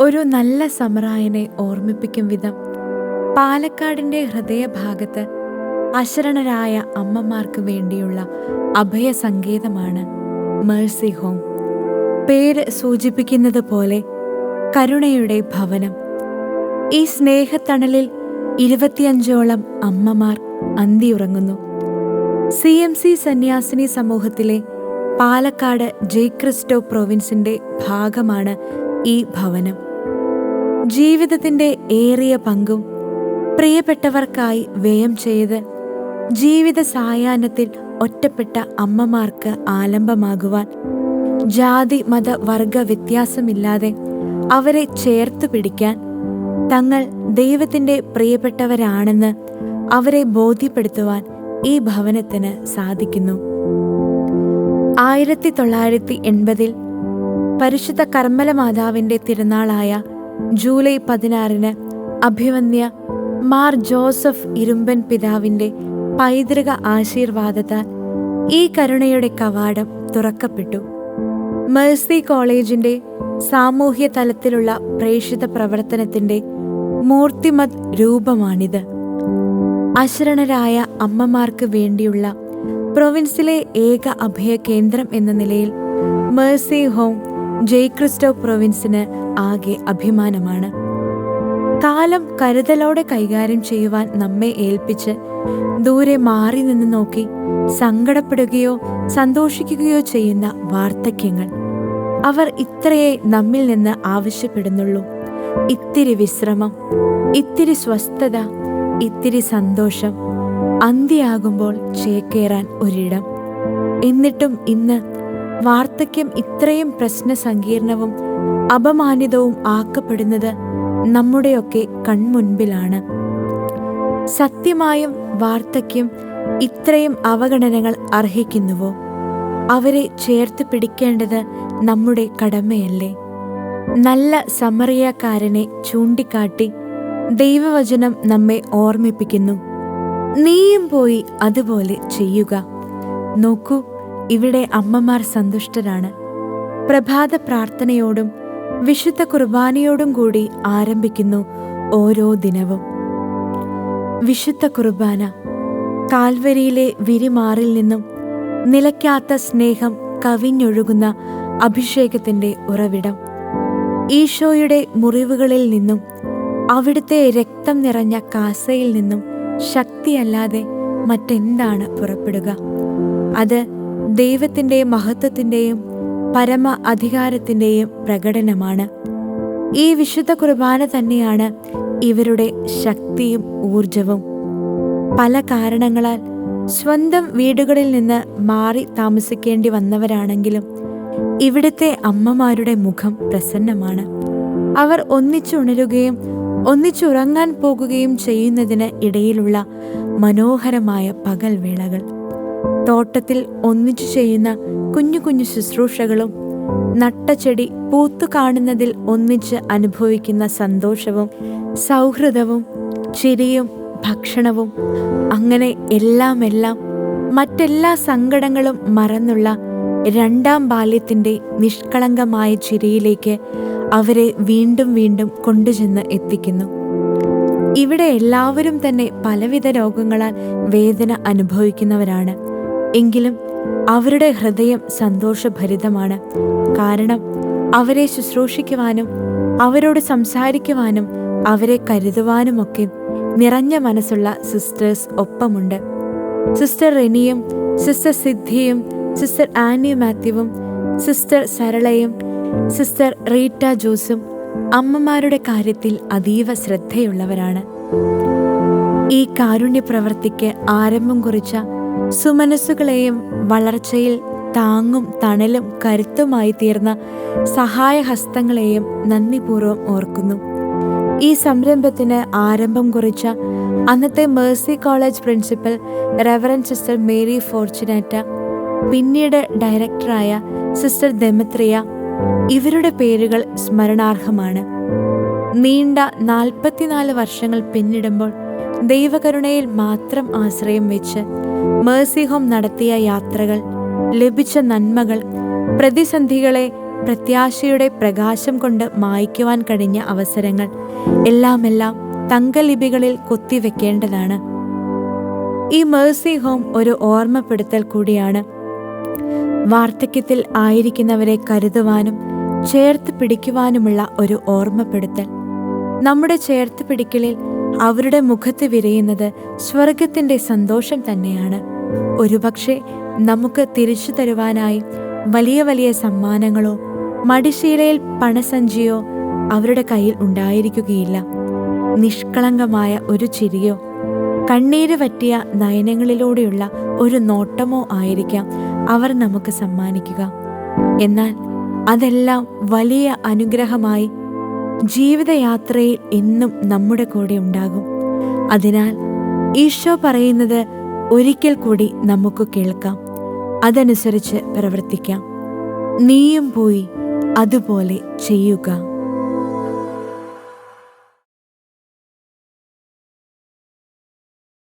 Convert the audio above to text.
ഒരു നല്ല സമറായനെ ഓർമ്മിപ്പിക്കും വിധം പാലക്കാടിന്റെ ഹൃദയഭാഗത്ത് അശരണരായ അമ്മമാർക്ക് വേണ്ടിയുള്ള അഭയ അഭയസങ്കേതമാണ് മേഴ്സി ഹോം. പേര് സൂചിപ്പിക്കുന്നത് പോലെ കരുണയുടെ ഭവനം. ഈ സ്നേഹത്തണലിൽ ഇരുപത്തിയഞ്ചോളം അമ്മമാർ അന്തിയുറങ്ങുന്നു. സി എം സി സന്യാസിനി സമൂഹത്തിലെ പാലക്കാട് ജെ ക്രിസ്റ്റോ പ്രൊവിൻസിന്റെ ഭാഗമാണ് ഈ ഭവനം. ജീവിതത്തിന്റെ ഏറിയ പങ്കും പ്രിയപ്പെട്ടവർക്കായി വ്യയം ചെയ്ത് ജീവിത സായാഹ്നത്തിൽ ഒറ്റപ്പെട്ട അമ്മമാർക്ക് ആലംബമാകുവാൻ ജാതി മത വർഗ വ്യത്യാസമില്ലാതെ അവരെ ചേർത്ത് പിടിക്കാൻ തങ്ങൾ ദൈവത്തിന്റെ പ്രിയപ്പെട്ടവരാണെന്ന് അവരെ ബോധ്യപ്പെടുത്തുവാൻ ഈ ഭവനത്തിന് സാധിക്കുന്നു. ആയിരത്തി തൊള്ളായിരത്തി എൺപതിൽ പരിശുദ്ധ കർമ്മല മാതാവിന്റെ തിരുനാളായ ജൂലൈ പതിനാറിന് അഭിമന്യ മാർ ജോസഫ് ഇരുമ്പൻ പിതാവിന്റെ പൈതൃക ആശീർവാദത്താൽ ഈ കരുണയുടെ കവാടം തുറക്കപ്പെട്ടു. മേഴ്സി കോളേജിന്റെ സാമൂഹ്യ തലത്തിലുള്ള പ്രേക്ഷിത പ്രവർത്തനത്തിന്റെ മൂർത്തിമത് രൂപമാണിത്. അശരണരായ അമ്മമാർക്ക് വേണ്ടിയുള്ള പ്രൊവിൻസിലെ ഏക അഭയ കേന്ദ്രം എന്ന നിലയിൽ മേഴ്സി ഹോം ജയ്ക്രിസ്റ്റോ പ്രൊവിൻസിന് ആകെ അഭിമാനമാണ്. കാലം കരുതലോടെ കൈകാര്യം ചെയ്യുവാൻ നമ്മെ ഏൽപ്പിച്ച് ദൂരെ മാറി നിന്ന് നോക്കി സങ്കടപ്പെടുകയോ സന്തോഷിക്കുകയോ ചെയ്യുന്ന വാർദ്ധക്യങ്ങൾ. അവർ ഇത്രയേ നമ്മിൽ നിന്ന് ആവശ്യപ്പെടുന്നുള്ളൂ. ഇത്തിരി വിശ്രമം ഇത്തിരി സ്വസ്ഥത ഇത്തിരി സന്തോഷം അന്ത്യയാകുമ്പോൾ ചേക്കേറാൻ ഒരിടം. എന്നിട്ടും ഇന്ന് വാർദ്ധക്യം ഇത്രയും പ്രശ്നസങ്കീർണവും അപമാനിതവും ആക്കപ്പെടുന്നത് നമ്മുടെയൊക്കെ കൺമുൻപിലാണ്. സത്യമായും വാർദ്ധക്യം ഇത്രയും അവഗണനകൾ അർഹിക്കുന്നുവോ? അവരെ ചേർത്ത് പിടിക്കേണ്ടത് നമ്മുടെ കടമയല്ലേ? നല്ല സമറിയക്കാരനെ ചൂണ്ടിക്കാട്ടി ദൈവവചനം നമ്മെ ഓർമ്മിപ്പിക്കുന്നു. നീയും പോയി അതുപോലെ ചെയ്യുക. നോക്കൂ ഇവിടെ അമ്മമാർ സന്തുഷ്ടരാണ്. പ്രഭാത പ്രാർത്ഥനയോടും വിശുദ്ധ കുർബാനയോടും കൂടി ആരംഭിക്കുന്നു ഓരോ ദിനവും. വിശുദ്ധ കുർബാന കാൽവരിയിലെ വിരിമാറിൽ നിന്നും നിലയ്ക്കാത്ത സ്നേഹം കവിഞ്ഞൊഴുകുന്ന അഭിഷേകത്തിന്റെ ഉറവിടം. ഈശോയുടെ മുറിവുകളിൽ നിന്നും അവിടുത്തെ രക്തം നിറഞ്ഞ കാസയിൽ നിന്നും ശക്തിയല്ലാതെ മറ്റെന്താണ് പുറപ്പെടുക? അത് ദൈവത്തിന്റെ മഹത്വത്തിന്റെയും പരമ അധികാരത്തിന്റെയും പ്രകടനമാണ്. ഈ വിശുദ്ധ കുർബാന തന്നെയാണ് ഇവരുടെ ശക്തിയും ഊർജവും. പല കാരണങ്ങളാൽ സ്വന്തം വീടുകളിൽ നിന്ന് മാറി താമസിക്കേണ്ടി വന്നവരാണെങ്കിലും ഇവിടുത്തെ അമ്മമാരുടെ മുഖം പ്രസന്നമാണ്. അവർ ഒന്നിച്ചുണരുകയും ഒന്നിച്ചുറങ്ങാൻ പോകുകയും ചെയ്യുന്നതിന് ഇടയിലുള്ള മനോഹരമായ പകൽവേളകൾ. തോട്ടത്തിൽ ഒന്നിച്ചു ചെയ്യുന്ന കുഞ്ഞു കുഞ്ഞു ശുശ്രൂഷകളും നട്ടച്ചെടി പൂത്തു കാണുന്നതിൽ ഒന്നിച്ച് അനുഭവിക്കുന്ന സന്തോഷവും സൗഹൃദവും ചിരിയും ഭക്ഷണവും അങ്ങനെ എല്ലാം എല്ലാം മറ്റെല്ലാ സങ്കടങ്ങളും മറന്നുള്ള രണ്ടാം ബാല്യത്തിന്റെ നിഷ്കളങ്കമായ ചിരിയിലേക്ക് അവരെ വീണ്ടും വീണ്ടും കൊണ്ടുചെന്ന് എത്തിക്കുന്നു. ഇവിടെ എല്ലാവരും തന്നെ പലവിധ രോഗങ്ങളാൽ വേദന അനുഭവിക്കുന്നവരാണ്. എങ്കിലും അവരുടെ ഹൃദയം സന്തോഷഭരിതമാണ്. കാരണം അവരെ ശുശ്രൂഷിക്കുവാനും അവരോട് സംസാരിക്കുവാനും അവരെ കരുതുവാനുമൊക്കെ നിറഞ്ഞ മനസ്സുള്ള സിസ്റ്റേഴ്സ് ഒപ്പമുണ്ട്. സിസ്റ്റർ റെനിയും സിസ്റ്റർ സിദ്ധിയും സിസ്റ്റർ ആനി മാത്യുവും സിസ്റ്റർ സരളയും സിസ്റ്റർ റീറ്റ ജോസും അമ്മമാരുടെ കാര്യത്തിൽ അതീവ ശ്രദ്ധയുള്ളവരാണ്. ഈ കാരുണ്യ പ്രവൃത്തിക്ക് ആരംഭം കുറിച്ച സുമനസ്സുകളെയും വളർച്ചയിൽ താങ്ങും തണലും കരുത്തുമായി തീർന്ന സഹായഹസ്തങ്ങളെയും നന്ദിപൂർവം ഓർക്കുന്നു. ഈ സംരംഭത്തിന് ആരംഭം കുറിച്ച അന്നത്തെ Mercy college principal reverend sister Mary Fortunata പിന്നീട് ഡയറക്ടറായ സിസ്റ്റർ ദെമത്രിയ ഇവരുടെ പേരുകൾ സ്മരണാർഹമാണ്. നീണ്ട നാൽപ്പത്തിനാല് വർഷങ്ങൾ പിന്നിടുമ്പോൾ ദൈവകരുണയിൽ മാത്രം ആശ്രയം വെച്ച് മേഴ്സി ഹോം നടത്തിയ യാത്രകൾ ലഭിച്ച നന്മകൾ പ്രതിസന്ധികളെ പ്രത്യാശയുടെ പ്രകാശം കൊണ്ട് മായ്ക്കുവാൻ കഴിഞ്ഞ അവസരങ്ങൾ എല്ലാമെല്ലാം തങ്കലിപികളിൽ കൊത്തിവെക്കേണ്ടതാണ്. ഈ മേഴ്സി ഹോം ഒരു ഓർമ്മപ്പെടുത്തൽ കൂടിയാണ്. വാർദ്ധക്യത്തിൽ ആയിരിക്കുന്നവരെ കരുതുവാനും ചേർത്ത് പിടിക്കുവാനുമുള്ള ഒരു ഓർമ്മപ്പെടുത്തൽ. നമ്മുടെ ചേർത്ത് പിടിക്കലിൽ അവരുടെ മുഖത്ത് വിരയുന്നത് സ്വർഗത്തിന്റെ സന്തോഷം തന്നെയാണ്. ഒരുപക്ഷെ നമുക്ക് തിരിച്ചു തരുവാനായി വലിയ വലിയ സമ്മാനങ്ങളോ മടിശീലയിൽ പണസഞ്ചിയോ അവരുടെ കയ്യിൽ ഉണ്ടായിരിക്കുകയില്ല. നിഷ്കളങ്കമായ ഒരു ചിരിയോ കണ്ണീര് പറ്റിയ നയനങ്ങളിലൂടെയുള്ള ഒരു നോട്ടമോ ആയിരിക്കാം അവർ നമുക്ക് സമ്മാനിക്കുക. എന്നാൽ അതെല്ലാം വലിയ അനുഗ്രഹമായി ജീവിതയാത്രയിൽ എന്നും നമ്മുടെ കൂടെ ഉണ്ടാകും. അതിനാൽ ഈശോ പറയുന്നത് ഒരിക്കൽ കൂടി നമുക്ക് കേൾക്കാം. അതനുസരിച്ച് പ്രവർത്തിക്കാം. നീയും പോയി അതുപോലെ ചെയ്യുക.